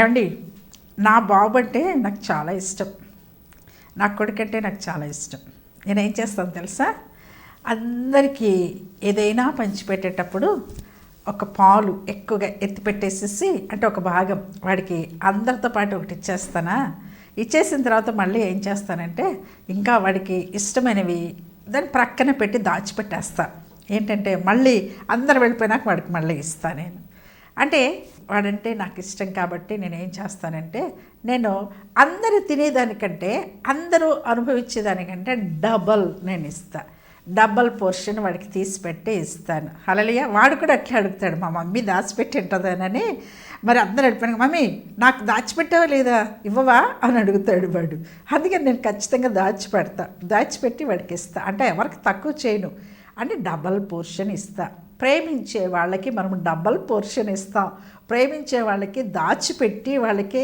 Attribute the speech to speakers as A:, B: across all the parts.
A: ఏమండి? నా బాబు అంటే నాకు చాలా ఇష్టం. నా కొడుకంటే నాకు చాలా ఇష్టం. నేను ఏం చేస్తాను తెలుసా? అందరికీ ఏదైనా పంచిపెట్టేటప్పుడు ఒక పాలు ఎక్కువగా ఎత్తిపెట్టేసేసి అంటే ఒక భాగం వాడికి అందరితో పాటు ఒకటి ఇచ్చేస్తానా? ఇచ్చేసిన తర్వాత మళ్ళీ ఏం చేస్తానంటే ఇంకా వాడికి ఇష్టమైనవి దాన్ని ప్రక్కన పెట్టి దాచిపెట్టేస్తా. ఏంటంటే మళ్ళీ అందరు వెళ్ళిపోయినాక వాడికి మళ్ళీ ఇస్తా నేను. అంటే వాడంటే నాకు ఇష్టం కాబట్టి నేను ఏం చేస్తానంటే నేను అందరూ తినేదానికంటే అందరూ అనుభవించేదానికంటే డబల్ నేను ఇస్తాను డబల్ పోర్షన్ వాడికి తీసి పెట్టి ఇస్తాను. హలలియ వాడు కూడా అట్లా అడుగుతాడు మా మమ్మీ దాచిపెట్టి ఉంటుందనని మరి అందరూ అడిపాను మమ్మీ నాకు దాచిపెట్టావా లేదా? ఇవ్వవా? అని అడుగుతాడు వాడు. అందుకని నేను ఖచ్చితంగా దాచిపెడతా. దాచిపెట్టి వాడికి ఇస్తా. అంటే ఎవరికి తక్కువ చేయను. అంటే డబల్ పోర్షన్ ఇస్తా. ప్రేమించే వాళ్ళకి మనం డబల్ పోర్షన్ ఇస్తాం. ప్రేమించే వాళ్ళకి దాచిపెట్టి వాళ్ళకి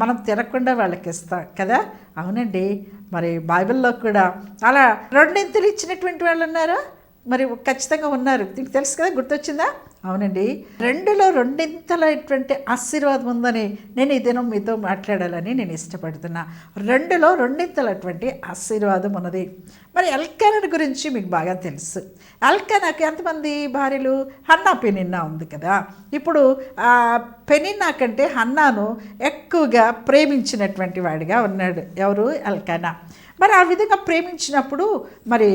A: మనం తినకుండా వాళ్ళకి ఇస్తాం కదా? అవునండి. మరి బైబిల్లో కూడా అలా రెండింతలు ఇచ్చినటువంటి వాళ్ళు ఉన్నారా? మరి ఖచ్చితంగా ఉన్నారు. మీకు తెలుసు కదా గుర్తొచ్చిందా? అవునండి. రెండులో రెండింతలైనటువంటి ఆశీర్వాదం ఉందని నేను ఈ దినం మీతో మాట్లాడాలని నేను ఇష్టపడుతున్నా. రెండులో రెండింతలటువంటి ఆశీర్వాదం ఉన్నది. మరి ఎల్కానని గురించి మీకు బాగా తెలుసు. ఎల్కానాకి ఎంతమంది భార్యలు? హన్నా పెనిన్నా ఉంది కదా. ఇప్పుడు పెనిన్నా కంటే హన్నాను ఎక్కువగా ప్రేమించినటువంటి వాడిగా ఉన్నాడు. ఎవరు? ఎల్కానా మరి ఆ విధంగా ప్రేమించినప్పుడు మరి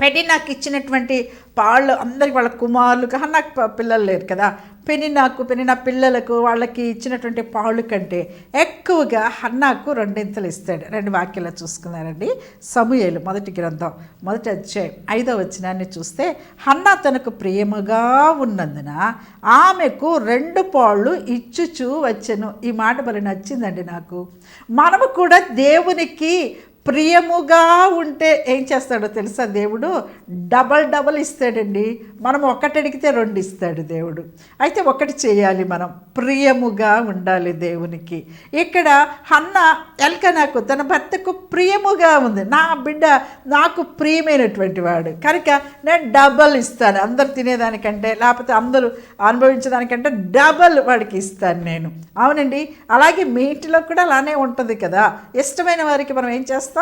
A: పెనినాకు ఇచ్చినటువంటి పాళ్ళు అందరికి వాళ్ళ కుమారులు హన్నాకు నాకు పిల్లలు లేరు కదా. పెని నాకు పెని నా పిల్లలకు వాళ్ళకి ఇచ్చినటువంటి పాళ్ళు కంటే ఎక్కువగా హన్నాకు రెండింతలు ఇస్తాడు. రెండు వాక్యాలు చూసుకున్నారండి. సమూహలు మొదటి గ్రంథం మొదటి అధ్యాయం ఐదో వచనాన్ని చూస్తే హన్నా తనకు ప్రియముగా ఉన్నందున ఆమెకు రెండు పాళ్ళు ఇచ్చుచూ వచ్చెను. ఈ మాట భలే నచ్చిందండి నాకు. మనము కూడా దేవునికి ప్రియముగా ఉంటే ఏం చేస్తాడో తెలుసా దేవుడు? డబల్ డబల్ ఇస్తాడండి. మనం ఒకటి అడిగితే రెండు ఇస్తాడు దేవుడు. అయితే ఒకటి చేయాలి మనం. ప్రియముగా ఉండాలి దేవునికి. ఇక్కడ హన్న ఎల్కనాకు తన భర్తకు ప్రియముగా ఉంది. నా బిడ్డ నాకు ప్రియమైనటువంటి వాడు. కనుక నేను డబల్ ఇస్తాను. అందరు తినేదానికంటే లేకపోతే అందరూ అనుభవించేదానికంటే డబల్ వాడికి ఇస్తాను నేను. అవునండి. అలాగే మీ ఇంటిలో కూడా అలానే ఉంటుంది కదా. ఇష్టమైన వారికి మనం ఏం చేస్తాం?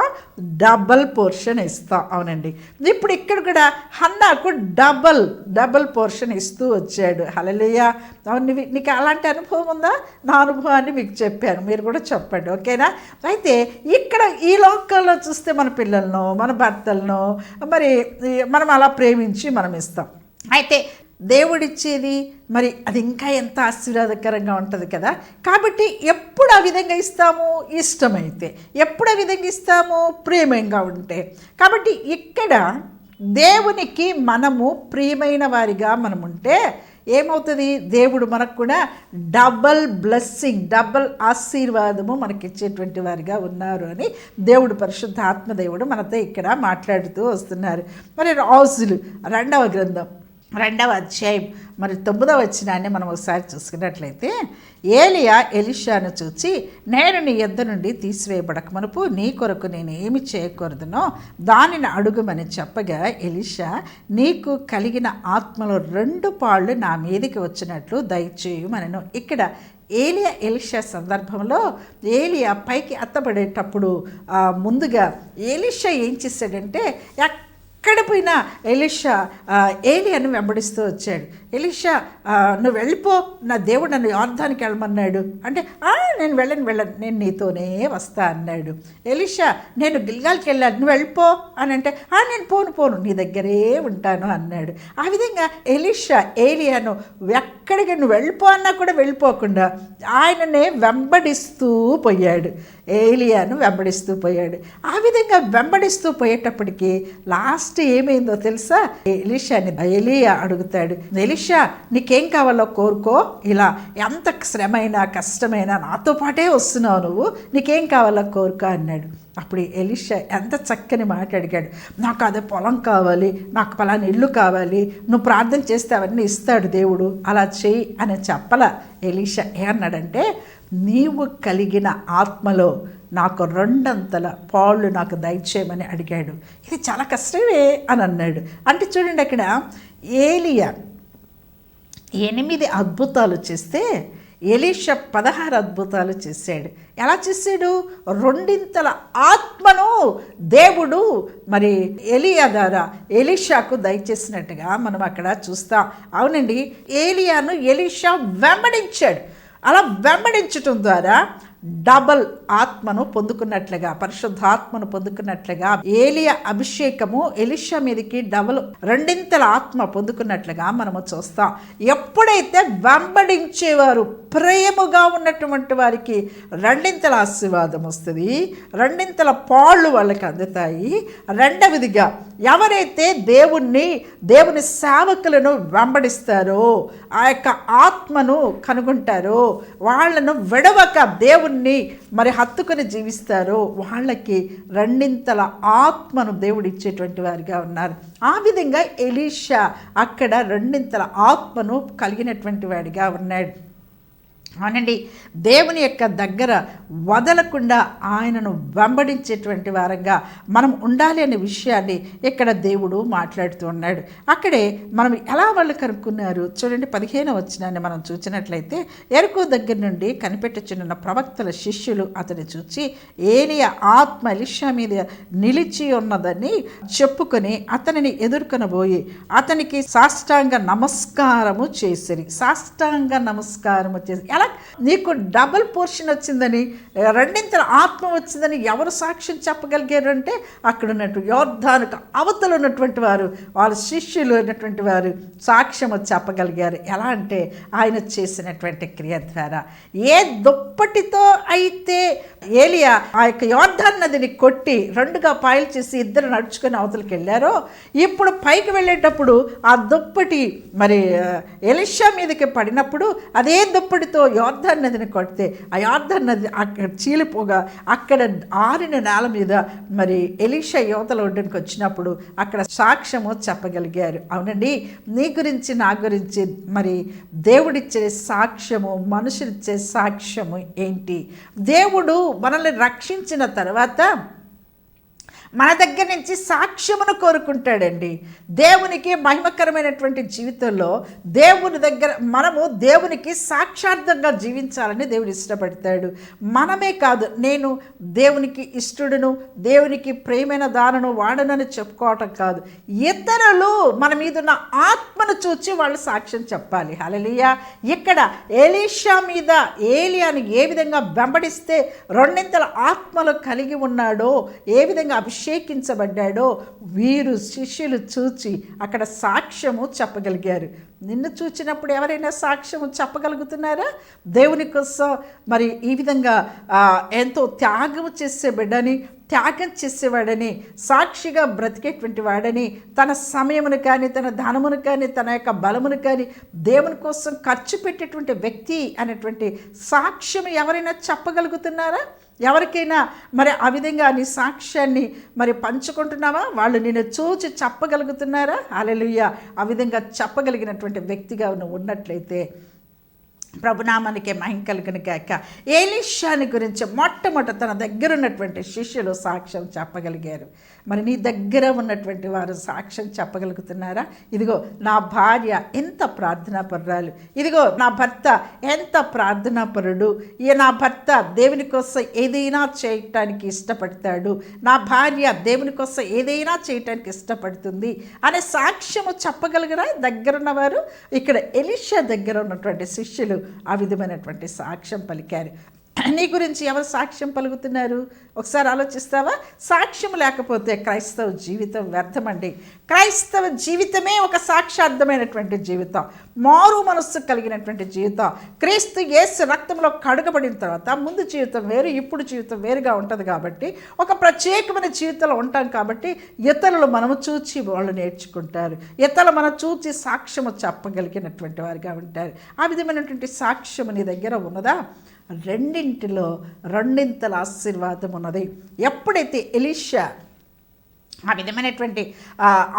A: డబల్ పోర్షన్ ఇస్తాం. అవునండి. ఇప్పుడు ఇక్కడ కూడా హన్నాకు డబల్ డబల్ పోర్షన్ ఇస్తూ వచ్చాడు. హలలియ అవును నీకు అలాంటి అనుభవం ఉందా? నా అనుభవాన్ని మీకు చెప్పాను. మీరు కూడా చెప్పండి. ఓకేనా? అయితే ఇక్కడ ఈ లోకల్లో చూస్తే మన పిల్లలను మన భర్తలను మరి మనం అలా ప్రేమించి మనం ఇస్తాం. అయితే దేవుడిచ్చేది మరి అది ఇంకా ఎంత ఆశీర్వాదకరంగా ఉంటుంది కదా? కాబట్టి ఎప్పుడు ఆ విధంగా ఇస్తాము? ఇష్టమైతే. ఎప్పుడు ఆ విధంగా ఇస్తాము? ప్రేమంగా ఉంటే. కాబట్టి ఇక్కడ దేవునికి మనము ప్రియమైన వారిగా మనం ఉంటే ఏమవుతుంది? దేవుడు మనకు కూడా డబల్ బ్లెస్సింగ్ డబల్ ఆశీర్వాదము మనకిచ్చేటువంటి వారిగా ఉన్నారు అని దేవుడు పరిశుద్ధ ఆత్మదేవుడు మనతో ఇక్కడ మాట్లాడుతూ వస్తున్నారు. మరి రాజులు రెండవ గ్రంథం. రెండవ అధ్యాయం మరి తొమ్మిదవ వచ్చినాన్ని మనం ఒకసారి చూసుకున్నట్లయితే ఏలియా ఎలిషాను చూచి నేను నీ యొద్ద నుండి తీసివేయబడక మునుపు నీ కొరకు నేను ఏమి చేయకూడదునో దానిని అడుగుమని చెప్పగా ఎలిషా నీకు కలిగిన ఆత్మలో రెండు పాళ్ళు నా మీదకి వచ్చినట్లు దయచేయమనను. ఇక్కడ ఏలియా ఎలిషా సందర్భంలో ఏలియా పైకి అత్తబడేటప్పుడు ముందుగా ఎలిషా ఏం చేశాడంటే ఎక్కడ పోయినా ఎలిషా ఆ, ఏలియాను వెంబడిస్తూ వచ్చాడు. ఎలిషా నువ్వు వెళ్ళిపో నా దేవుడు నన్ను యార్థానికి వెళ్ళమన్నాడు. అంటే నేను వెళ్ళను వెళ్ళను నేను నీతోనే వస్తా అన్నాడు. ఎలిషా నేను గిల్గాల్కి వెళ్ళాను నువ్వు వెళ్ళిపో అని అంటే "ఆ, నేను పోను పోను నీ దగ్గరే ఉంటాను అన్నాడు. ఆ విధంగా ఎలిషా ఏలియాను ఎక్కడికి నువ్వు వెళ్ళిపో అన్నా కూడా వెళ్ళిపోకుండా ఆయననే వెంబడిస్తూ పోయాడు. ఏలియాను వెంబడిస్తూ పోయాడు. ఆ విధంగా వెంబడిస్తూ పోయేటప్పటికి లాస్ట్ ఏమైందో తెలుసా? ఎలిషాని ఎలియా అడుగుతాడు. ఎలిషా నీకేం కావాలో కోరుకో. ఇలా ఎంత శ్రమైనా కష్టమైనా నాతో పాటే వస్తున్నావు నువ్వు. నీకేం కావాలో కోరుకో అన్నాడు. అప్పుడు ఎలిషా ఎంత చక్కని మాట అడిగాడు. నాకు అదే పొలం కావాలి నాకు పలానా ఇల్లు కావాలి నువ్వు ప్రార్థన చేస్తే అవన్నీ ఇస్తాడు దేవుడు. అలా చెయ్యి అని చెప్పల ఎలిషా ఏమన్నాడంటే నీవు కలిగిన ఆత్మలో నాకు రెండంతల పాళ్ళు నాకు దయచేయమని అడిగాడు. ఇది చాలా కష్టమే అని అన్నాడు. అంటే చూడండి అక్కడ ఏలియా ఎనిమిది అద్భుతాలు చేస్తే ఎలీషా పదహారు అద్భుతాలు చేశాడు. ఎలా చేశాడు? రెండింతల ఆత్మను దేవుడు మరి ఎలియా ద్వారా ఎలీషాకు దయచేసినట్టుగా మనం అక్కడ చూస్తాం. అవునండి ఏలియాను ఎలీషా వెంబడించాడు. అలా వెంబడించటం ద్వారా డబల్ ఆత్మను పొందుకున్నట్లుగా పరిశుద్ధాత్మను పొందుకున్నట్లుగా ఏలియా అభిషేకము ఎలిషా మీదకి డబల్ రెండింతల ఆత్మ పొందుకున్నట్లుగా మనము చూస్తాం. ఎప్పుడైతే వెంబడించేవారు ప్రేమగా ఉన్నటువంటి వారికి రెండింతల ఆశీర్వాదం వస్తుంది రెండింతల పాళ్ళు వాళ్ళకి అందుతాయి. రెండవదిగా ఎవరైతే దేవుణ్ణి దేవుని సేవకులను వెంబడిస్తారో ఆ యొక్క ఆత్మను కనుగొంటారో వాళ్ళను విడవక దేవుణ్ణి మరి హత్తుకొని జీవిస్తారో వాళ్ళకి రెండింతల ఆత్మను దేవుడు ఇచ్చేటువంటి వారిగా ఉన్నారు. ఆ విధంగా ఎలీషా అక్కడ రెండింతల ఆత్మను కలిగినటువంటి వాడిగా ఉన్నాడు. అవునండి. దేవుని యొక్క దగ్గర వదలకుండా ఆయనను వెంబడించేటువంటి వారంగా మనం ఉండాలి అనే విషయాన్ని ఇక్కడ దేవుడు మాట్లాడుతూ ఉన్నాడు. అక్కడే మనం ఎలా వాళ్ళు కనుక్కున్నారు? చూడండి పదిహేను వచ్చినాన్ని మనం చూసినట్లయితే ఎరుకు దగ్గర నుండి కనిపెట్టుచున్న ప్రవక్తల శిష్యులు అతని చూచి ఏలియ ఆత్మ ఎలిషా మీద నిలిచి ఉన్నదని చెప్పుకొని అతనిని ఎదుర్కొనబోయి అతనికి సాష్టాంగ నమస్కారము చేసిరి. సాష్టాంగ నమస్కారము చేసి ఎలా నీకు డబుల్ పోర్షన్ వచ్చిందని రెండింతల ఆత్మ వచ్చిందని ఎవరు సాక్ష్యం చెప్పగలిగారు అంటే అక్కడ ఉన్నట్టు యోర్ధానికి అవతలు ఉన్నటువంటి వారు వాళ్ళ శిష్యులు ఉన్నటువంటి వారు సాక్ష్యం చెప్పగలిగారు. ఎలా అంటే ఆయన చేసినటువంటి క్రియ ద్వారా. ఏ దుప్పటితో అయితే ఏలియా ఆ యొక్క యోర్ధాన్ నదిని కొట్టి రెండుగా పాయలు చేసి ఇద్దరు నడుచుకొని అవతలకి వెళ్ళారో ఇప్పుడు పైకి వెళ్ళేటప్పుడు ఆ దుప్పటి మరి ఎలిషా మీదకి పడినప్పుడు అదే దుప్పటితో యోర్ధన్ నదిని కొడితే ఆ యోర్ధన్ నది అక్కడ చీలిపోగా అక్కడ ఆరిన నేల మీద మరి ఎలీషా యువతల ఒడ్డునికి వచ్చినప్పుడు అక్కడ సాక్ష్యము చెప్పగలిగారు. అవునండి నీ గురించి నా గురించి మరి దేవుడిచ్చే సాక్ష్యము మనుషులిచ్చే సాక్ష్యము ఏంటి? దేవుడు మనల్ని రక్షించిన తర్వాత మన దగ్గర నుంచి సాక్ష్యమును కోరుకుంటాడండి. దేవునికి మహిమకరమైనటువంటి జీవితంలో దేవుని దగ్గర మనము దేవునికి సాక్షార్థంగా జీవించాలని దేవుడు ఇష్టపడతాడు. మనమే కాదు నేను దేవునికి ఇష్టడును దేవునికి ప్రేమైన దానను వాడనని చెప్పుకోవటం కాదు. ఇతరులు మన మీద ఉన్న ఆత్మను చూచి వాళ్ళు సాక్ష్యం చెప్పాలి. హలలియా ఇక్కడ ఏలీషా మీద ఏలియాని ఏ విధంగా వెంబడిస్తే రెండింతల ఆత్మలు కలిగి ఉన్నాడో ఏ విధంగా అభిషేకం అభిషేకించబడ్డాడో వీరు శిష్యులు చూచి అక్కడ సాక్ష్యము చెప్పగలిగారు. నిన్ను చూచినప్పుడు ఎవరైనా సాక్ష్యము చెప్పగలుగుతున్నారా? దేవుని కోసం మరి ఈ విధంగా ఎంతో త్యాగము చేసే బిడ్డని త్యాగం చేసేవాడని సాక్షిగా బ్రతికేటువంటి వాడని తన సమయమును కానీ తన ధనమును కానీ తన యొక్క బలమును కానీ దేవుని కోసం ఖర్చు పెట్టేటువంటి వ్యక్తి అనేటువంటి సాక్ష్యం ఎవరైనా చెప్పగలుగుతున్నారా? ఎవరికైనా మరి ఆ విధంగా నీ సాక్ష్యాన్ని మరి పంచుకుంటున్నావా? వాళ్ళు నేను చూచి చెప్పగలుగుతున్నారా? అలెలుయ్య ఆ విధంగా చెప్పగలిగినటువంటి వ్యక్తిగా నువ్వు ఉన్నట్లయితే ప్రభునామానికి మహిం కలిగిన కాక ఏలిషాని గురించి మొట్టమొదట తన దగ్గర ఉన్నటువంటి శిష్యులు సాక్ష్యం చెప్పగలిగారు. మరి నీ దగ్గర ఉన్నటువంటి వారు సాక్ష్యం చెప్పగలుగుతున్నారా? ఇదిగో నా భార్య ఎంత ప్రార్థనాపరురాలు. ఇదిగో నా భర్త ఎంత ప్రార్థనాపరుడు. ఈ నా భర్త దేవుని కోసం ఏదైనా చేయటానికి ఇష్టపడతాడు. నా భార్య దేవుని కోసం ఏదైనా చేయటానికి ఇష్టపడుతుంది అనే సాక్ష్యము చెప్పగలిగిన దగ్గరున్నవారు? ఇక్కడ ఎలిషా దగ్గర ఉన్నటువంటి శిష్యులు ఆ విధమైనటువంటి సాక్ష్యం పలికారు. నీ గురించి ఎవరు సాక్ష్యం పలుకుతున్నారు? ఒకసారి ఆలోచిస్తావా? సాక్ష్యం లేకపోతే క్రైస్తవ జీవితం వ్యర్థమండి. క్రైస్తవ జీవితమే ఒక సాక్షార్థమైనటువంటి జీవితం. మారు మనస్సు కలిగినటువంటి జీవితం. క్రీస్తు యేసు రక్తంలో కడుగబడిన తర్వాత ముందు జీవితం వేరు ఇప్పుడు జీవితం వేరుగా ఉంటుంది కాబట్టి ఒక ప్రత్యేకమైన జీవితంలో ఉంటాం కాబట్టి ఇతరులు మనము చూచి వాళ్ళు నేర్చుకుంటారు. ఇతరులు మనం చూచి సాక్ష్యము చెప్పగలిగినటువంటి వారిగా ఉంటారు. ఆ విధమైనటువంటి సాక్ష్యము నీ దగ్గర ఉన్నదా? రెండింటిలో రెండింతల ఆశీర్వాదం ఉన్నది. ఎప్పుడైతే ఎలిషా ఆ విధమైనటువంటి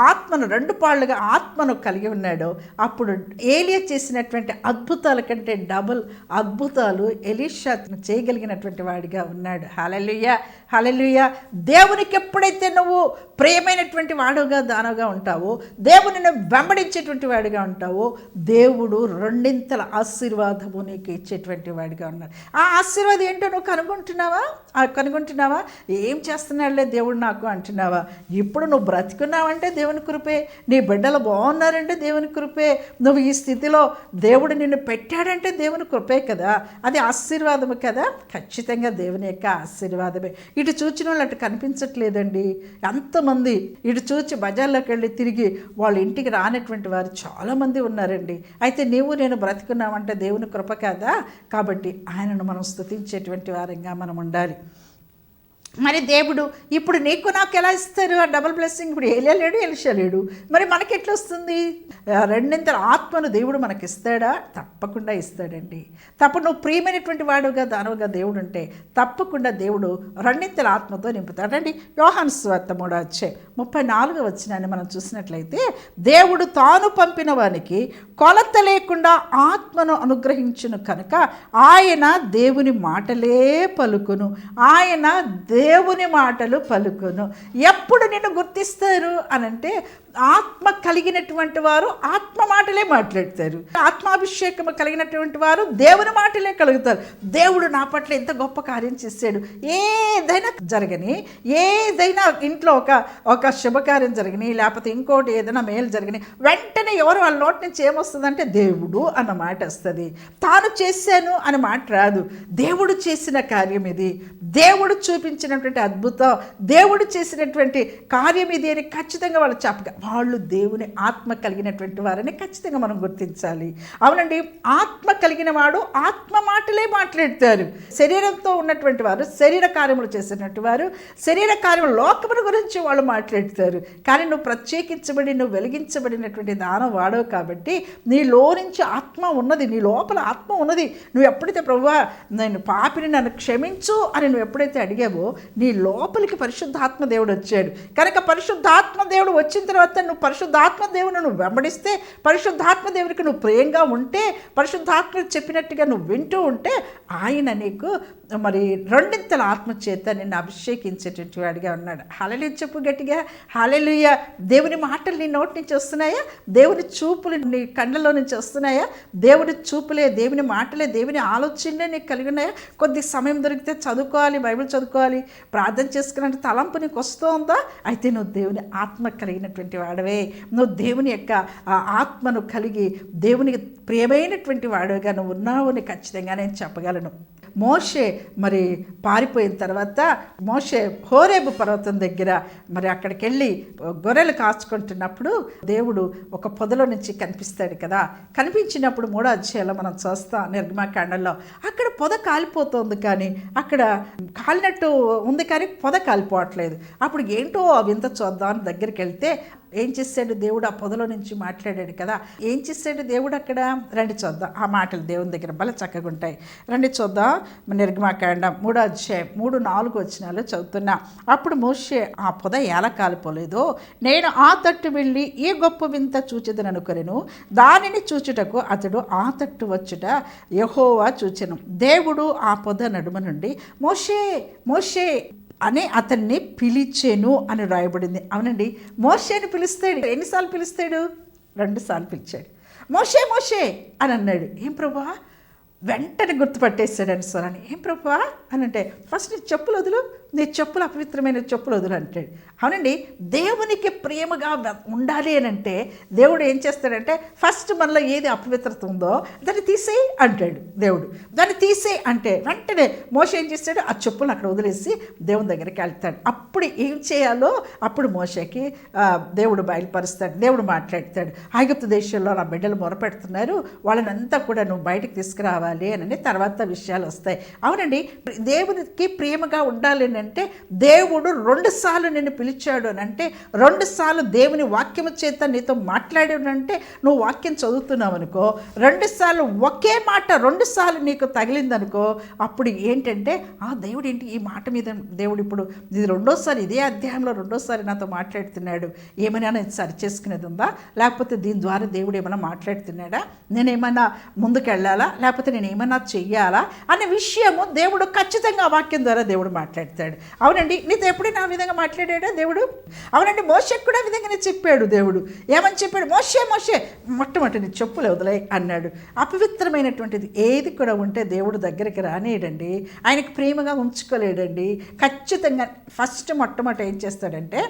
A: ఆత్మను రెండు పాళ్ళుగా ఆత్మను కలిగి ఉన్నాడో అప్పుడు ఏలియా చేసినటువంటి అద్భుతాల కంటే డబుల్ అద్భుతాలు ఎలీషా చేయగలిగినటువంటి వాడిగా ఉన్నాడు. హలలుయ హలలుయ దేవునికి ఎప్పుడైతే నువ్వు ప్రియమైనటువంటి వాడుగా దానవుగా ఉంటావో దేవునిని వెంబడించేటువంటి వాడిగా ఉంటావో దేవుడు రెండింతల ఆశీర్వాదము నీకు ఇచ్చేటువంటి వాడిగా ఉన్నాడు. ఆ ఆశీర్వాదం ఏంటో నువ్వు కనుగొంటున్నావా? కనుగొంటున్నావా? ఏం చేస్తున్నాడులే దేవుడు నాకు అంటున్నావా? ఇప్పుడు నువ్వు బ్రతికున్నావంటే దేవుని కృపే నీ బిడ్డలు బాగున్నారంటే దేవుని కృపే నువ్వు ఈ స్థితిలో దేవుడు నిన్ను పెట్టాడంటే దేవుని కృపే కదా. అది ఆశీర్వాదము కదా. ఖచ్చితంగా దేవుని యొక్క ఆశీర్వాదమే. ఇటు చూచిన వాళ్ళు అటు కనిపించట్లేదండి. ఎంతమంది ఇటు చూచి బజార్లోకి వెళ్ళి తిరిగి వాళ్ళ ఇంటికి రానటువంటి వారు చాలామంది ఉన్నారండి. అయితే నీవు నేను బ్రతికున్నామంటే దేవుని కృప కదా? కాబట్టి ఆయనను మనం స్తుతించేటువంటి వారంగా మనం ఉండాలి. మరి దేవుడు ఇప్పుడు నీకు నాకు ఎలా ఇస్తారు? ఆ డబుల్ బ్లెస్సింగ్ ఇప్పుడు వెళ్ళలేడు లేడు లేడు. మరి మనకి ఎట్లా వస్తుంది? రెండింతల ఆత్మను దేవుడు మనకి ఇస్తాడా? తప్పకుండా ఇస్తాడండి. తప్ప నువ్వు ప్రియమైనటువంటి వాడుగా దానవుగా దేవుడు ఉంటే తప్పకుండా దేవుడు రెండింతల ఆత్మతో నింపుతాడండి యోహాన్ స్వార్థ మూడో వచ్చే ముప్పై నాలుగు వచ్చినాన్ని మనం చూసినట్లయితే దేవుడు తాను పంపిన వానికి కొలత లేకుండా ఆత్మను అనుగ్రహించును కనుక ఆయన దేవుని మాటలే పలుకును. ఆయన దే దేవుని మాటలు పలుకును. ఎప్పుడు నిన్ను గుర్తిస్తారు? అనంటే ఆత్మ కలిగినటువంటి వారు ఆత్మ మాటలే మాట్లాడతారు. ఆత్మాభిషేకం కలిగినటువంటి వారు దేవుని మాటలే కలుగుతారు. దేవుడు నా పట్ల ఎంత గొప్ప కార్యం చేశాడు. ఏదైనా జరగని ఏదైనా ఇంట్లో ఒక ఒక శుభకార్యం జరగని లేకపోతే ఇంకోటి ఏదైనా మేలు జరగని వెంటనే ఎవరు వాళ్ళ నోటి నుంచి ఏమొస్తుందంటే దేవుడు అన్న మాట వస్తుంది. తాను చేశాను అని మాట రాదు. దేవుడు చేసిన కార్యం ఇది. దేవుడు చూపించిన చేసినటువంటి అద్భుతం దేవుడు చేసినటువంటి కార్యం ఇది అని ఖచ్చితంగా వాళ్ళు చెప్పగా వాళ్ళు దేవుని ఆత్మ కలిగినటువంటి వారని ఖచ్చితంగా మనం గుర్తించాలి. అవునండి ఆత్మ కలిగిన వాడు ఆత్మ మాటలే మాట్లాడతారు. శరీరంతో ఉన్నటువంటి వారు శరీర కార్యములు చేసినటువంటి వారు శరీర కార్యములు లోకముల గురించి వాళ్ళు మాట్లాడతారు. కానీ నువ్వు ప్రత్యేకించబడి నువ్వు వెలిగించబడినటువంటి దానం వాడవు కాబట్టి నీలో నుంచి ఆత్మ ఉన్నది నీ లోపల ఆత్మ ఉన్నది. నువ్వు ఎప్పుడైతే ప్రభువా నేను పాపిని నన్ను క్షమించు అని నువ్వు ఎప్పుడైతే అడిగావో నీ లోపలికి పరిశుద్ధాత్మ దేవుడు వచ్చాడు. కనుక పరిశుద్ధాత్మ దేవుడు వచ్చిన తర్వాత నువ్వు పరిశుద్ధాత్మ దేవుని నువ్వు వెంబడిస్తే పరిశుద్ధాత్మ దేవునికి నువ్వు ప్రియంగా ఉంటే పరిశుద్ధాత్మ చెప్పినట్టుగా నువ్వు వింటూ ఉంటే ఆయన నీకు మరి రెండింతల ఆత్మచేత నిన్ను అభిషేకించేటటువంటి వాడిగా ఉన్నాడు. హలలు చెప్పు గట్టిగా. హలలుయ దేవుని మాటలు నీ నోటి నుంచి వస్తున్నాయా? దేవుని చూపులు నీ కళ్ళలో నుంచి వస్తున్నాయా? దేవుని చూపులే దేవుని మాటలే దేవుని ఆలోచనలే నీకు కలిగి ఉన్నాయా? కొద్ది సమయం దొరికితే చదువుకోవాలి బైబిల్ చదువుకోవాలి ప్రార్థన చేసుకున్న తలంపు నీకు వస్తుందా అయితే నువ్వు దేవుని ఆత్మ కలిగినటువంటి వాడవే. నువ్వు దేవుని యొక్క ఆత్మను కలిగి దేవునికి ప్రియమైనటువంటి వాడుగా నువ్వు ఉన్నావు అని ఖచ్చితంగా నేను చెప్పగలను. మోషే మరి పారిపోయిన తర్వాత మోషే హోరేబు పర్వతం దగ్గర మరి అక్కడికి వెళ్ళి గొర్రెలు కాచుకుంటున్నప్పుడు దేవుడు ఒక పొదలో నుంచి కనిపిస్తాడు కదా. కనిపించినప్పుడు మూడో అధ్యాయంలో మనం చూస్తాం నిర్గమాకాండంలో. అక్కడ పొద కాలిపోతుంది కానీ అక్కడ కాలినట్టు ఉంది కానీ పొద కాలిపోవట్లేదు. అప్పుడు ఏంటో వింత చూద్దాం దగ్గరికి వెళ్తే ఏం చేశాడు దేవుడు ఆ పొదలో నుంచి మాట్లాడాడు కదా. ఏం చేశాడు దేవుడు అక్కడ? రండి చూద్దాం. ఆ మాటలు దేవుని దగ్గర బల చక్కగా ఉంటాయి. రండి చూద్దాం. నిర్గమాకాండం మూడో అధ్యాయం మూడు నాలుగు వచ్చినాలు చదువుతున్నా. అప్పుడు మోషే ఆ పొద ఎలా కాలిపోలేదో నేను ఆ తట్టు వెళ్ళి ఈ గొప్ప వింత చూచెదను దానిని చూచుటకు అతడు ఆ తట్టు వచ్చుట యహోవా చూచెను. దేవుడు ఆ పొద నడుమ నుండి మోషే మోషే అని అతన్ని పిలిచేను అని రాయబడింది. అవునండి. మోషేని పిలుస్తాడు. ఎన్నిసార్లు పిలుస్తాడు? రెండుసార్లు పిలిచాడు. మోషే మోషే అని అన్నాడు. ఏం ప్రభా? వెంటనే గుర్తుపట్టేశాడు స్వరాన్ని ఏం ప్రభా? అని అంటే ఫస్ట్ నీ చెప్పులు వదులు నీ చెప్పులు అపవిత్రమైన చెప్పులు వదులు అంటాడు. అవునండి దేవునికి ప్రేమగా ఉండాలి అని అంటే దేవుడు ఏం చేస్తాడంటే ఫస్ట్ మనలో ఏది అపవిత్రత ఉందో దాన్ని తీసేయి అంటాడు దేవుడు. దాన్ని తీసేయి అంటే వెంటనే మోస ఏం చేస్తాడు? ఆ చెప్పులు అక్కడ వదిలేసి దేవుని దగ్గరికి వెళ్తాడు. అప్పుడు ఏం చేయాలో అప్పుడు మోసకి దేవుడు బయలుపరుస్తాడు దేవుడు మాట్లాడతాడు. ఐగుప్తు దేశంలో నా బిడ్డలు మొరపెడుతున్నారు వాళ్ళని అంతా కూడా నువ్వు బయటకు తీసుకురావాలి అని తర్వాత విషయాలు వస్తాయి. అవునండి దేవునికి ప్రేమగా ఉండాలి అని అంటే దేవుడు రెండుసార్లు నిన్ను పిలిచాడు అని అంటే రెండుసార్లు దేవుని వాక్యము చేత నీతో మాట్లాడాడు అంటే నువ్వు వాక్యం చదువుతున్నావు అనుకో రెండుసార్లు ఒకే మాట రెండు సార్లు నీకు తగిలిందనుకో అప్పుడు ఏంటంటే ఆ దేవుడు ఏంటి? ఈ మాట మీద దేవుడు ఇప్పుడు ఇది రెండోసారి ఇదే అధ్యాయంలో రెండోసారి నాతో మాట్లాడుతున్నాడు. ఏమైనా నేను సరి చేసుకునేది ఉందా? లేకపోతే దీని ద్వారా దేవుడు ఏమైనా మాట్లాడుతున్నాడా? నేను ఏమైనా లేకపోతే నేను ఏమైనా చెయ్యాలా? అనే విషయము దేవుడు ఖచ్చితంగా వాక్యం ద్వారా దేవుడు మాట్లాడతాడు. అవునండి నీతో ఎప్పుడైనా ఆ విధంగా మాట్లాడాడా దేవుడు? అవునండి మోషకు కూడా ఆ విధంగానే చెప్పాడు దేవుడు. ఏమని చెప్పాడు? మోషే మోషే మొట్టమొదటి నీ చెప్పులు వదిలే అన్నాడు. అపవిత్రమైనటువంటిది ఏది కూడా ఉంటే దేవుడు దగ్గరికి రానేయడండి. ఆయనకు ప్రేమగా ఉంచుకోలేడండి. ఖచ్చితంగా ఫస్ట్ మొట్టమొదటి ఏం చేస్తాడంటే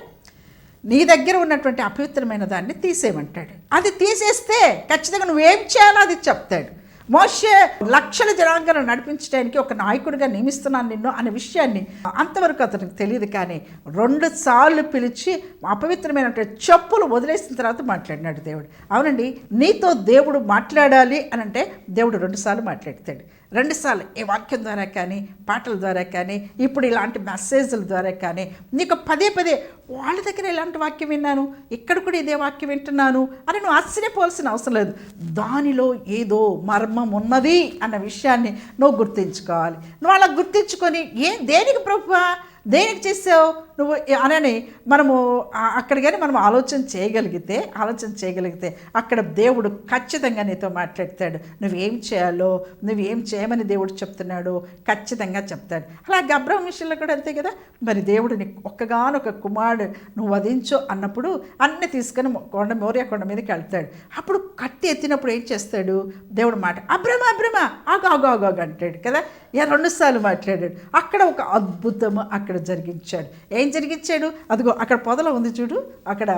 A: నీ దగ్గర ఉన్నటువంటి అపవిత్రమైన దాన్ని తీసేయమంటాడు. అది తీసేస్తే ఖచ్చితంగా నువ్వేం చేయాలో అది చెప్తాడు. మోషే లక్షల జనాంగాలను నడిపించడానికి ఒక నాయకుడిగా నియమిస్తున్నాను నిన్ను అనే విషయాన్ని అంతవరకు అతనికి తెలియదు కానీ రెండు సార్లు పిలిచి అపవిత్రమైనటువంటి చెప్పులు వదిలేసిన తర్వాత మాట్లాడినాడు దేవుడు. అవునండి నీతో దేవుడు మాట్లాడాలి అని అంటే దేవుడు రెండుసార్లు మాట్లాడతాడు. రెండుసార్లు ఏ వాక్యం ద్వారా కానీ పాటల ద్వారా కానీ ఇప్పుడు ఇలాంటి మెసేజ్ల ద్వారా కానీ నీకు పదే పదే వాళ్ళ దగ్గర ఇలాంటి వాక్యం విన్నాను ఇక్కడ కూడా ఇదే వాక్యం వింటున్నాను అని నువ్వు ఆశ్చర్యపోవాల్సిన అవసరం లేదు. దానిలో ఏదో మర్మం ఉన్నది అన్న విషయాన్ని నువ్వు గుర్తించుకోవాలి. నువ్వు అలా గుర్తించుకొని ఏ దేనికి ప్రభువా? దేనికి చేసావు? నువ్వు అనని మనము అక్కడ కానీ మనం ఆలోచన చేయగలిగితే ఆలోచన చేయగలిగితే అక్కడ దేవుడు ఖచ్చితంగా నీతో మాట్లాడతాడు. నువ్వేం చేయాలో నువ్వేం చేయమని దేవుడు చెప్తున్నాడు ఖచ్చితంగా చెప్తాడు. అలా గబ్రహం విషయంలో కూడా అంతే కదా? మరి దేవుడు ఒక్కగానొక కుమారుడు నువ్వు వధించు అన్నప్పుడు అన్ని తీసుకొని కొండ మోరియా కొండ మీదకి వెళ్తాడు. అప్పుడు కట్టి ఎత్తినప్పుడు ఏం చేస్తాడు? దేవుడు మాట అబ్రమ అబ్రమ ఆగు ఆగు ఆగు అంటాడు కదా? రెండుసార్లు మాట్లాడాడు. అక్కడ ఒక అద్భుతము అక్కడ జరిగించాడు. ఏం జరిగించాడు? అదిగో అక్కడ పొదల ఉంది చూడు అక్కడ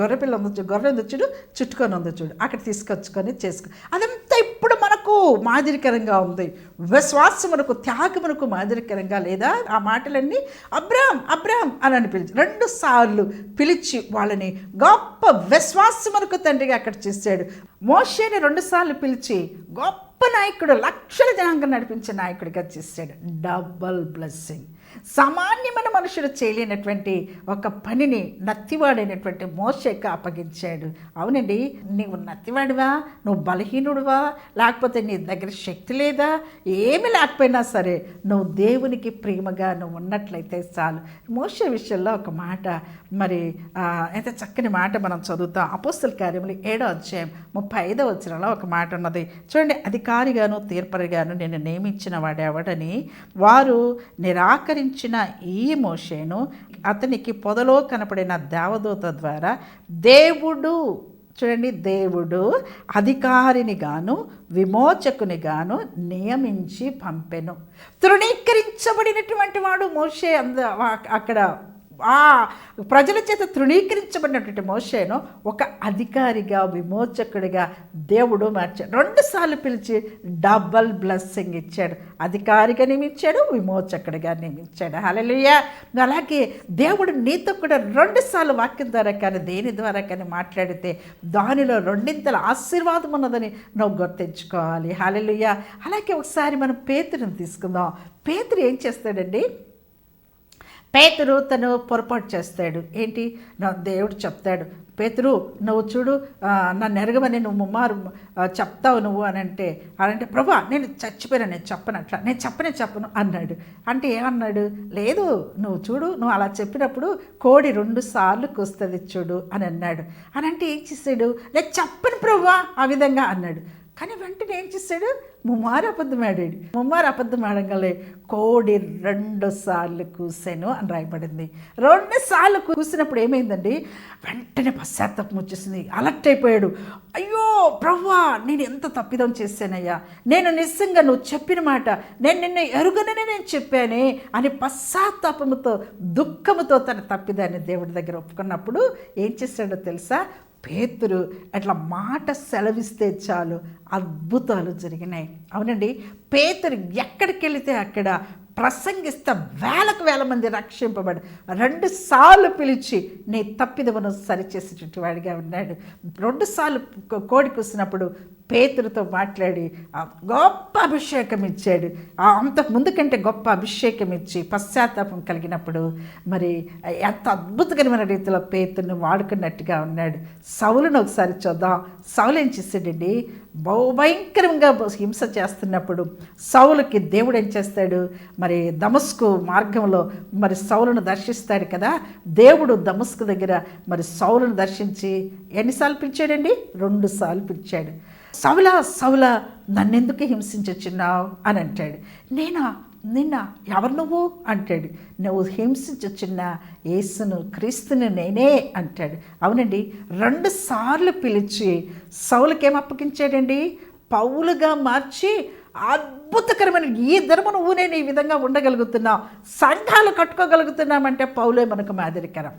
A: గొర్రెపిల్ల ఉంది చూడు గొర్రె ఉంది చూడు చుట్టుకొని ఉంది చూడు అక్కడ తీసుకొచ్చుకొని చేసుకో అదంతా ఇప్పుడు మనకు మాదిరికరంగా ఉంది. విశ్వాసమునకు త్యాగమునకు మాదిరికరంగా లేదా? ఆ మాటలన్నీ అబ్రామ్ అబ్రామ్ అని అని పిలిచి రెండు సార్లు పిలిచి వాళ్ళని గొప్ప విశ్వాసమునకు తండ్రిగా అక్కడ చేశాడు. మోషేని రెండు సార్లు పిలిచి గొప్ప నాయకుడు లక్షల జనాంగం నడిపించే నాయకుడిగా చేశాడు డబల్ బ్లెస్సింగ్ సామాన్యమైన మనుషులు చేయలేనటువంటి ఒక పనిని నత్తివాడైనటువంటి మోషకు అప్పగించాడు. అవునండి నీవు నత్తివాడివా? నువ్వు బలహీనుడివా? లేకపోతే నీ దగ్గర శక్తి లేదా? ఏమి లేకపోయినా సరే నువ్వు దేవునికి ప్రేమగా నువ్వు ఉన్నట్లయితే చాలు. మోష విషయంలో ఒక మాట మరి అయితే చక్కని మాట మనం చదువుతాం. అపోస్తుల కార్యములు ఏడో అధ్యాయం ముప్పై ఐదో వచ్చినలో ఒక మాట ఉన్నది. చూడండి అధికారిగాను తీర్పరిగాను నేను నియమించిన వాడేవాడని? వారు నిరాకరించిన ఈ మోషేను అతనికి పొదలో కనపడిన దేవదూత ద్వారా దేవుడు చూడండి దేవుడు అధికారిని గాను విమోచకుని గాను నియమించి పంపెను. తృణీకరించబడినటువంటి వాడు మోషే అంద అక్కడ ప్రజల చేత తృణీకరించబడినటువంటి మోషేను ఒక అధికారిగా విమోచకుడిగా దేవుడు మార్చాడు. రెండు సార్లు పిలిచి డబల్ బ్లెస్సింగ్ ఇచ్చాడు. అధికారిగా నియమించాడు విమోచకుడిగా నియమించాడు. హల్లెలూయా అలాగే దేవుడు నీతో కూడా రెండు సార్లు వాక్యం ద్వారా కానీ దేని ద్వారా కానీ మాట్లాడితే దానిలో రెండింతల ఆశీర్వాదం ఉన్నదని నువ్వు గుర్తించుకోవాలి. హల్లెలూయా అలాగే ఒకసారి మనం పేతురుని తీసుకుందాం. పేతురు ఏం చేస్తాడండి? పేతురు తను పొరపాటు చేస్తాడు. ఏంటి? నా దేవుడు చెప్తాడు. పేతురు నువ్వు చూడు నన్ను ఎరగమని నువ్వు ముమ్మారు చెప్తావు నువ్వు అని అంటే అంటే ప్రభా నేను చచ్చిపోయినా నేను చెప్పను అట్లా. నేను చెప్పనే చెప్పను అన్నాడు. అంటే ఏమన్నాడు? లేదు నువ్వు చూడు నువ్వు అలా చెప్పినప్పుడు కోడి రెండు సార్లు కూస్తుంది చూడు అని అన్నాడు. అని అంటే ఏం చేశాడు? నేను చెప్పను ప్రభా ఆ విధంగా అన్నాడు. కానీ వెంటనే ఏం చేశాడు ముమ్మారు అబద్ధం ఆడాడు. ముమ్మారు అబద్ధం ఆడగలే కోడి రెండు సార్లు కూసాను అని రాయబడింది. రెండు సార్లు కూసినప్పుడు ఏమైందండి? వెంటనే పశ్చాత్తాపం వచ్చేసింది. అలర్ట్ అయిపోయాడు. అయ్యో ప్రవ్వా నేను ఎంత తప్పిదం చేశానయ్యా. నేను నిజంగా నువ్వు చెప్పిన మాట నేను నిన్న ఎరుగననే నేను చెప్పానే అని పశ్చాత్తాపముతో దుఃఖముతో తన తప్పిదాన్ని దేవుడి దగ్గర ఒప్పుకున్నప్పుడు ఏం చేశాడో తెలుసా? పేతురు అట్లా మాట సెలవిస్తే చాలు అద్భుతాలు జరిగినాయి. అవునండి పేతురు ఎక్కడికి వెళితే అక్కడ ప్రసంగిస్తే వేలకు వేల మంది రక్షింపబడి రెండు సార్లు పిలిచి నీ తప్పిదమును సరిచేసేటటువంటి వాడిగా ఉన్నాడు. రెండు సార్లు కోడి కూసినప్పుడు పేతులతో మాట్లాడి గొప్ప అభిషేకం ఇచ్చాడు అంతకు ముందు కంటే గొప్ప అభిషేకం ఇచ్చి పశ్చాత్తాపం కలిగినప్పుడు మరి ఎంత అద్భుతకరమైన రీతిలో పేతుని వాడుకున్నట్టుగా ఉన్నాడు. సౌలును ఒకసారి చూద్దాం. సౌలు ఏం చేశాడండి భయంకరంగా హింస చేస్తున్నప్పుడు సౌలుకి దేవుడు ఏం చేస్తాడు? మరి దమస్కు మార్గంలో మరి సౌలును దర్శిస్తాడు కదా? దేవుడు దమస్కు దగ్గర మరి సౌలును దర్శించి ఎన్నిసార్లు పిలిచాడండి? రెండు సార్లు పిలిచాడు. సౌలా సవుల నన్నెందుకు హింసించొచ్చున్నావు? అని అంటాడు. నేనా? నిన్న ఎవరు నువ్వు? అంటాడు. నువ్వు హింసించొచ్చిన యేసును క్రీస్తుని నేనే అంటాడు. అవునండి. రెండు సార్లు పిలిచి సౌలకేం అప్పగించాడండి? పౌలుగా మార్చి అద్భుతకరమైన ఈ ధర్మ నువ్వు నేను ఈ విధంగా ఉండగలుగుతున్నావు సంఘాలు కట్టుకోగలుగుతున్నామంటే పౌలే మనకు మాదిరికరం.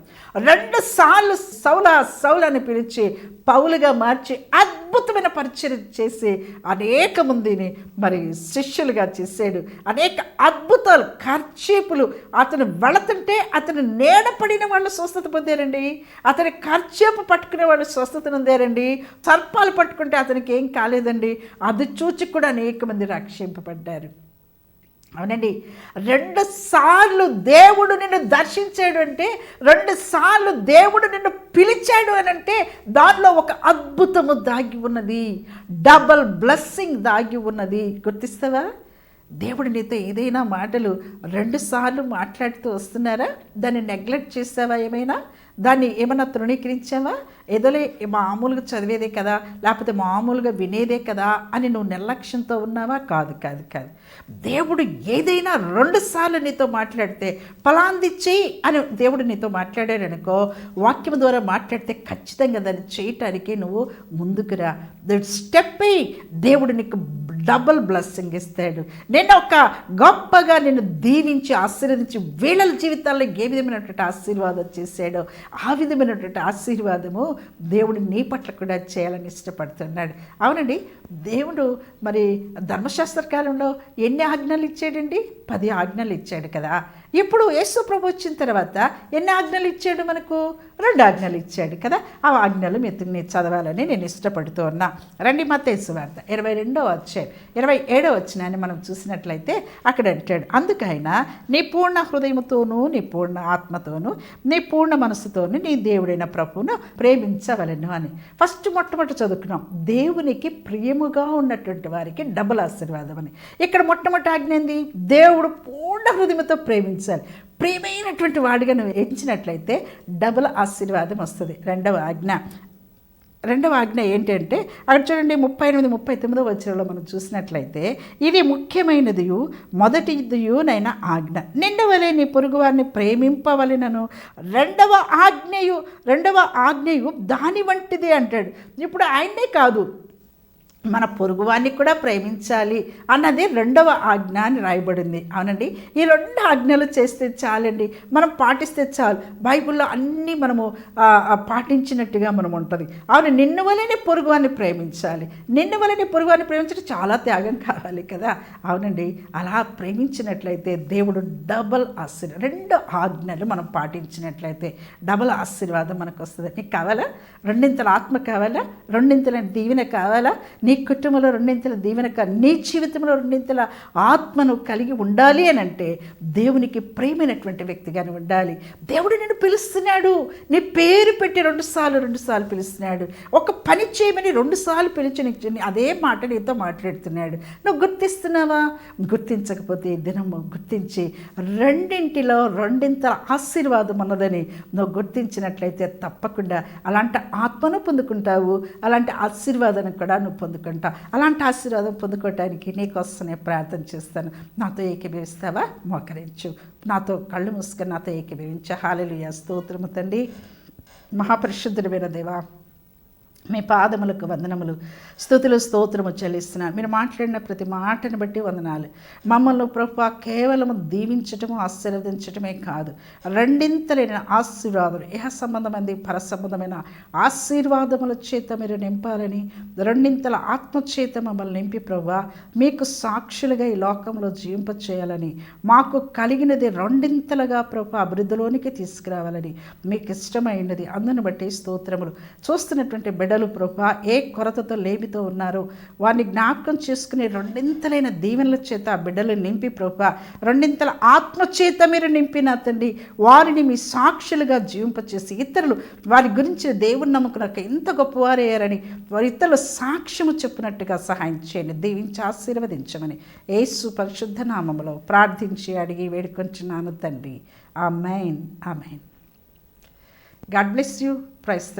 A: రెండు సార్లు సౌల సౌలని పిలిచి పౌలుగా మార్చి అద్భుతమైన పరిచయం చేసి అనేక మందిని మరి శిష్యులుగా చేశాడు. అనేక అద్భుతాలు ఖర్చీపులు అతను వెళుతుంటే అతను నేడపడిన వాళ్ళు స్వస్థత పొందారండి. అతని ఖర్చేపు పట్టుకునే వాళ్ళు స్వస్థత పొందారండి సర్పాలు పట్టుకుంటే అతనికి ఏం కాలేదండి. అది చూచి కూడా అనేక మంది రక్షింపబడ్డారు అవునండి రెండు సార్లు దేవుడు నిన్ను దర్శించాడు అంటే రెండు సార్లు దేవుడు నిన్ను పిలిచాడు అని అంటే దానిలో ఒక అద్భుతము దాగి ఉన్నది. డబల్ బ్లెస్సింగ్ దాగి ఉన్నది. గుర్తిస్తావా? దేవుడు నీతో ఏదైనా మాటలు రెండు సార్లు మాట్లాడుతూ వస్తున్నారా? దాన్ని నెగ్లెక్ట్ చేస్తావా ఏమైనా? దాన్ని ఏమైనా తృణీకరించావా? ఏదోలే మామూలుగా చదివేదే కదా లేకపోతే మామూలుగా వినేదే కదా అని నువ్వు నిర్లక్ష్యంతో ఉన్నావా? కాదు కాదు కాదు. దేవుడు ఏదైనా రెండు సార్లు నీతో మాట్లాడితే ఫలాంది చెయ్యి అని దేవుడు నీతో మాట్లాడాడు అనుకో వాక్యం ద్వారా మాట్లాడితే ఖచ్చితంగా దాన్ని చేయటానికి నువ్వు ముందుకు రా. స్టెప్ అయ్యి దేవుడు నీకు డబుల్ బ్లెస్సింగ్ ఇస్తాడు. నేను ఒక గొప్పగా నిన్ను దీవించి ఆశీర్వదించి వీళ్ళ జీవితాల్లో ఏ విధమైనటువంటి ఆశీర్వాదం చేశాడో ఆ విధమైనటువంటి ఆశీర్వాదము దేవుడు నీ పట్ల కూడా చేయాలని ఇష్టపడుతున్నాడు. అవునండి దేవుడు మరి ధర్మశాస్త్ర కాలంలో ఎన్ని ఆజ్ఞలు ఇచ్చాడండి? పది ఆజ్ఞలు ఇచ్చాడు కదా. ఇప్పుడు యేసు ప్రభు వచ్చిన తర్వాత ఎన్ని ఆజ్ఞలు ఇచ్చాడు మనకు? రెండు ఆజ్ఞలు ఇచ్చాడు కదా. ఆ ఆజ్ఞలు మీరు చదవాలని నేను ఇష్టపడుతూ ఉన్నా. రండి మతేసు వార్త ఇరవై రెండో వచ్చాయి ఇరవై ఏడో వచ్చినాన్ని మనం చూసినట్లయితే అక్కడ అంటాడు అందుకైనా నీ పూర్ణ హృదయముతోనూ నీ పూర్ణ ఆత్మతోనూ నీ పూర్ణ మనసుతోనూ నీ దేవుడైన ప్రభువును ప్రేమించవలను అని. ఫస్ట్ మొట్టమొదటి చదువుకున్నాం దేవునికి ప్రియముగా ఉన్నటువంటి వారికి డబుల్ ఆశీర్వాదం అని. ఇక్కడ మొట్టమొదటి ఆజ్ఞ ఏంది? దేవుడు పూర్ణ హృదయముతో ప్రేమించాలి ప్రియమైనటువంటి వాడిగా నువ్వు ఎంచినట్లయితే డబుల్ ఆశీర్వాదం వస్తుంది. రెండవ ఆజ్ఞ. రెండవ ఆజ్ఞ ఏంటంటే అక్కడ చూడండి ముప్పై ఎనిమిది ముప్పై తొమ్మిదో వచ్చినలో మనం చూసినట్లయితే ఇది ముఖ్యమైనది మొదటిదియునైన ఆజ్ఞ. నిండవలే నీ పొరుగువారిని ప్రేమింపవలెనను. రెండవ ఆజ్ఞయు రెండవ ఆజ్ఞయు దాని వంటిది అంటాడు. ఇప్పుడు ఆయనే కాదు మన పొరుగువాన్ని కూడా ప్రేమించాలి అన్నది రెండవ ఆజ్ఞ అని రాయబడింది. అవునండి? ఈ రెండు ఆజ్ఞలు చేస్తే చాలండి. మనం పాటిస్తే చాలు. బైబిల్లో అన్నీ మనము పాటించినట్టుగా మనం ఉంటుంది. అవును నిన్ను వలనే పొరుగువాన్ని ప్రేమించాలి. నిన్ను వలనే పొరుగువాన్ని ప్రేమించడం చాలా త్యాగం కావాలి కదా? అవునండి? అలా ప్రేమించినట్లయితే దేవుడు డబల్ ఆశీర్వాదం రెండు ఆజ్ఞలు మనం పాటించినట్లయితే డబల్ ఆశీర్వాదం మనకు వస్తుంది నీకు కావాలా? రెండింతల ఆత్మ కావాలా? రెండింతల దీవెన కావాలా? నీ నీ కుటుంబంలో రెండింతల దీవెనక నీ జీవితంలో రెండింతల ఆత్మను కలిగి ఉండాలి అని అంటే దేవునికి ప్రేమైనటువంటి వ్యక్తిగానే ఉండాలి. దేవుడు నిన్ను పిలుస్తున్నాడు. నీ పేరు పెట్టి రెండుసార్లు రెండుసార్లు పిలుస్తున్నాడు. ఒక పని చేయమని రెండుసార్లు పిలిచి అదే మాట నీతో మాట్లాడుతున్నాడు. నువ్వు గుర్తిస్తున్నావా? గుర్తించకపోతే దినము గుర్తించి రెండింటిలో రెండింతల ఆశీర్వాదం ఉన్నదని నువ్వు గుర్తించినట్లయితే తప్పకుండా అలాంటి ఆత్మను పొందుకుంటావు. అలాంటి ఆశీర్వాదాన్ని కూడా నువ్వు పొందుకుంటావు. పొందుకుంటా అలాంటి ఆశీర్వాదం పొందుకోవడానికి నీకోసం నేను ప్రార్థన చేస్తాను. నాతో ఏకీభవిస్తావా? మోకరించు. నాతో కళ్ళు మూసుకొని నాతో ఏకీభవించు. హాలలు స్తోత్రము తండ్రి. మహాపరిశుద్ధుడమైన దేవా మీ పాదములకు వందనములు. స్థుతులు స్తోత్రము చెల్లిస్తున్నాను మీరు మాట్లాడిన ప్రతి మాటను బట్టి వందనాలు. మమ్మల్ని ప్రభు కేవలము దీవించటము ఆశీర్వదించటమే కాదు. రెండింతలైన ఆశీర్వాదం ఇహ సంబంధమైన పర సంబంధమైన ఆశీర్వాదముల చేత మీరు నింపాలని రెండింతల ఆత్మచేత మమ్మల్ని నింపి ప్రభు మీకు సాక్షులుగా ఈ లోకంలో జీవింప చేయాలని మాకు కలిగినది రెండింతలుగా ప్రభు అభివృద్ధిలోనికి తీసుకురావాలని మీకు ఇష్టమైనది. అందును బట్టి స్తోత్రములు. చూస్తున్నటువంటి బిడ్డ బిడ్డలు ప్రభా ఏ కొరతతో లేమితో ఉన్నారో? వారిని జ్ఞాపకం చేసుకుని రెండింతలైన దీవెనల చేత ఆ బిడ్డలు నింపి ప్రభా రెండింతల ఆత్మచేత మీరు నింపిన తండ్రి వారిని మీ సాక్షులుగా జీవింపచేసి ఇతరులు వారి గురించి దేవుని నమ్ముకున్నాక ఎంత గొప్పవారయ్యారని వారి ఇతరులు సాక్ష్యము చెప్పినట్టుగా సహాయం చేయండి దీవించి ఆశీర్వదించమని యేసు పరిశుద్ధ నామములో ప్రార్థించి అడిగి వేడుకొంచున్నాను తండ్రి. Amen amen God bless you. Praise